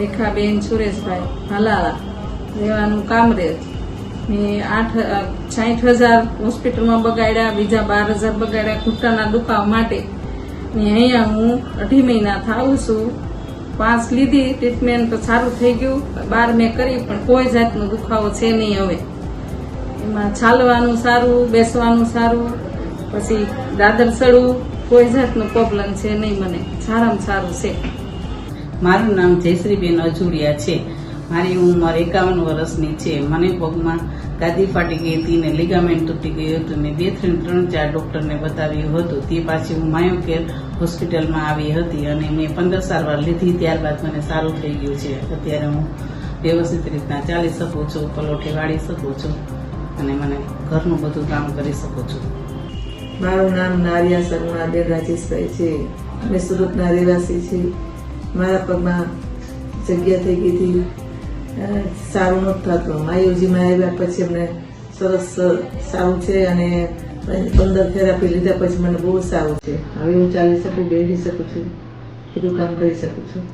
રેખાબેન સુરેશભાઈ હલાલા રહેવાનું કામરેજ. મેં આઠ સાઠ હજાર હોસ્પિટલમાં બગાડ્યા, બીજા બાર હજાર બગાડ્યા ઘૂંટાના દુખાવ માટે. ને અહીંયા હું અઢી મહિના થાઉં છું. પાંચ લીધી ટ્રીટમેન્ટ તો સારું થઈ ગયું. બાર મેં કરી પણ કોઈ જાતનો દુખાવો છે નહીં હવે. એમાં ચાલવાનું સારું, બેસવાનું સારું, પછી દાદર ચડવું કોઈ જાતનું પ્રોબ્લેમ છે નહીં મને. સારામાં સારું છે. મારું નામ જયશ્રીબેન અજુડિયા છે. મારી ઉંમર એકાવન વર્ષની છે. મને પગમાં ગાદી ફાટી ગઈ હતી ને લિગામેન્ટ તૂટી ગયું હતું ને બે ત્રણ ત્રણ ચાર ડૉક્ટરને બતાવ્યું હતું. તે પાછી હું માયોકેર હોસ્પિટલમાં આવી હતી અને મેં પંદર સારવાર લીધી. ત્યારબાદ મને સારું થઈ ગયું છે. અત્યારે હું વ્યવસ્થિત રીતના ચાલી શકું છું, પલોઠે વાળી શકું છું અને મને ઘરનું બધું કામ કરી શકું છું. મારું નામ નારિયા સગુણાબેન રાજેશભાઈ છે. અમે સુરતના રહેવાસી છીએ. મારા પગમાં જગ્યા થઈ ગઈ હતી. સારું નહોતું થતું. માયોજીમાં આવ્યા પછી અમને સરસ સારું છે અને પંદર થેરાપી લીધા પછી મને બહુ સારું છે. હવે હું ચાલી શકું, બેસી શકું છું, બધું કામ કરી શકું છું.